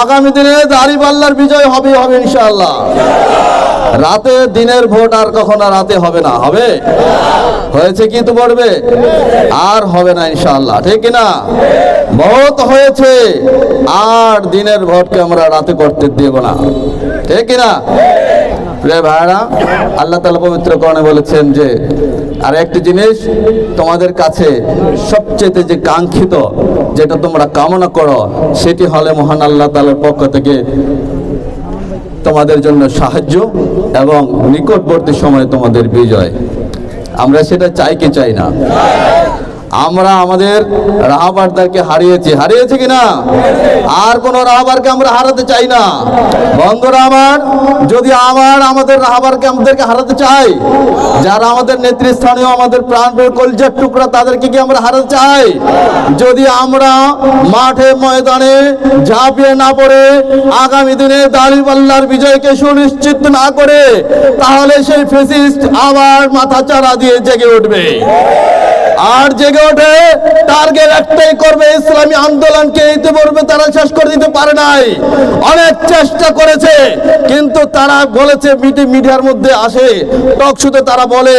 আগামী দিনে দাড়িপাল্লার বিজয় হবে হবে ইনশাআল্লাহ। রাতে দিনের ভোট আর কখনো রাতে হবে না, হবে? হয়েছে কি তো পড়বে? আর হবে না ইনশাআল্লাহ, ঠিক না ভোট হয়েছে, আর দিনের ভোটকে আমরা রাতে করতে দেব না, ঠিক না প্রিয় ভাইরা আল্লাহ তালা পবিত্র করণে বলেছেন যে আর একটি জিনিস তোমাদের কাছে সবচেয়ে যে কাঙ্ক্ষিত, যেটা তোমরা কামনা করো, সেটি হলে মহান আল্লাহ তালার পক্ষ থেকে তোমাদের জন্য সাহায্য এবং নিকটবর্তী সময়ে তোমাদের বিজয়। আমরা সেটা চাই কি চাই না? আমরা আমাদের রাহাবারদারকে হারিয়েছি। হারিয়েছি কিনা? আর কোন রাহাবারকে আমরা হারাতে চাই না। বন্ধুরা আমার, যদি আমার আমাদের রাহাবারকে আমাদেরকে হারাতে চাই যারা আমাদের নেতৃস্থানীয়, আমাদের প্রাণ কলজার টুকরা, তাদেরকে কি আমরা হারাতে চাই? যদি আমরা মাঠে ময়দানে ঝাঁপিয়ে না পড়ে, আগামী দিনে দাড়িপাল্লার বিজয়কে সুনিশ্চিত না করে, তাহলে সেই ফেসিস্ট আবার মাথা চারা দিয়ে জেগে উঠবে। আর জেগে ওঠে। টার্গেট একটাই করবে, ইসলামী আন্দোলনকে ইতিপূর্বে তারা শেষ করে দিতে পারে নাই। অনেক চেষ্টা করেছে, কিন্তু তারা বলেছে, মিটি মিডিয়ার মধ্যে আসে। টক শুতে তারা বলে,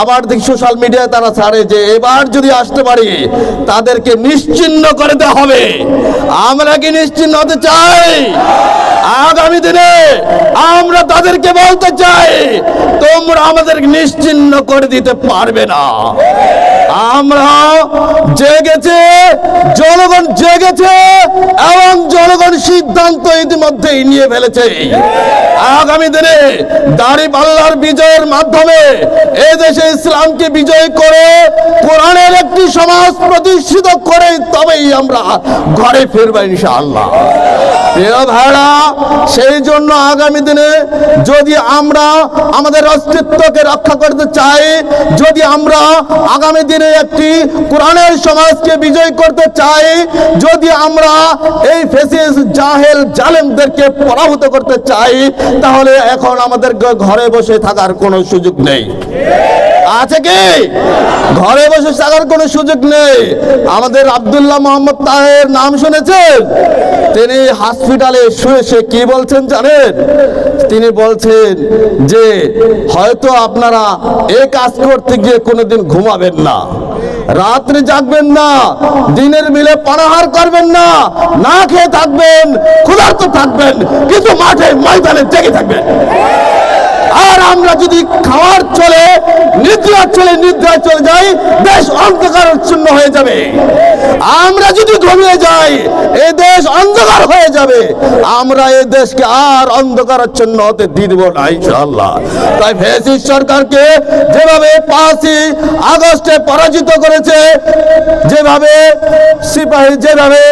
আবার দেখি সোশ্যাল মিডিয়ায় তারা ছাড়ে যে, এবার যদি আসতে পারি, তাদেরকে নিশ্চিন্ন করে দেওয়া হবে। আমরা কি নিশ্চিন্ন হতে চাই? আগামী দিনে আমরা তাদেরকে বলতে চাই, তোমরা আমাদের নিশ্চিন্ন করে দিতে পারবে না। আমরা জেগেছে, জনগণ জেগেছে এবং জনগণ সিদ্ধান্ত ইতিমধ্যেই নিয়ে ফেলেছে। আগামী দিনে দাড়ি পাল্লার বিজয়ের মাধ্যমে এ দেশে ইসলামকে বিজয় করে কোরআনের একটি সমাজ প্রতিষ্ঠিত করে তবেই আমরা ঘরে ফিরবো ইনশাআল্লাহ। ভাইরা, সেই জন্য আগামী দিনে যদি আমরা আমাদের অস্তিত্বকে রক্ষা করতে চাই, যদি আমরা আগামী দিনে একটি কোরআনের সমাজকে বিজয় করতে চাই, যদি আমরা এই ফেসিস জাহেল জালেমদেরকে পরাভূত করতে চাই, তাহলে এখন আমাদের ঘরে বসে থাকার কোনো সুযোগ নেই। আছে কি? ঘরে বসে থাকার কোনো সুযোগ নেই। আমাদের আব্দুল্লাহ মোহাম্মদ তাহের নাম শুনেছেন? তিনি হসপিটালে শুয়ে সে কি বলছেন জানেন? তিনি বলছেন যে, হয়তো আপনারা এ কাজ করতে গিয়ে কোনোদিন ঘুমাবেন না। রাত্রে জাগবেন না। দিনের মিলে পানাহার করবেন না। না খেয়ে থাকবেন। ক্ষুধার্ত থাকবেন। কিন্তু মাঠে ময়দানে জেগে থাকবেন। আর আমরা যদি খাওয়ার চলে নিদ্রা চলে, নিদ্রায় চলে যাই দেশ অন্ধকার অন্ধকারচ্ছন্ন হয়ে যাবে। আমরা যদি ঘুমিয়ে যাই এই দেশ অন্ধকার হয়ে যাবে। আমরা এই দেশকে আর অন্ধকারাচ্ছন্ন হতে দেবো না, ইনশাআল্লাহ। তাই ফেসিস সরকারকে যেভাবে পাঁচই আগস্টে পরাজিত করেছে, যেভাবে সিপাহী, যেভাবে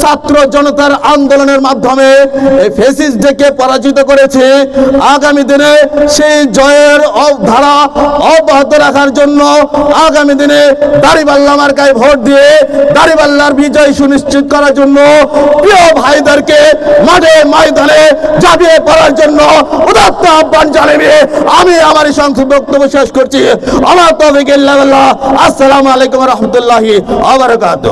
ছাত্র জনতার আন্দোলনের মাধ্যমে এই ফেসিস ডেকে পরাজিত করেছে, আগামী দিনে সেই জয়ের ধারা অব্যাহত রাখার জন্য আগামী দিনে দাড়িপাল্লা মার্কায় ভোট দিয়ে দাড়িপাল্লার বিজয় সুনিশ্চিত করার জন্য প্রিয় ভাইদেরকে মাঠে ময়দানে ঝাঁপিয়ে পড়ার জন্য উদাত্ত আহ্বান জানিয়ে আমি আমার সংক্ষিপ্ত বক্তব্য শেষ করছি। আমার তবে আসসালামু আলাইকুম রহমতুল্লাহি আবরকাত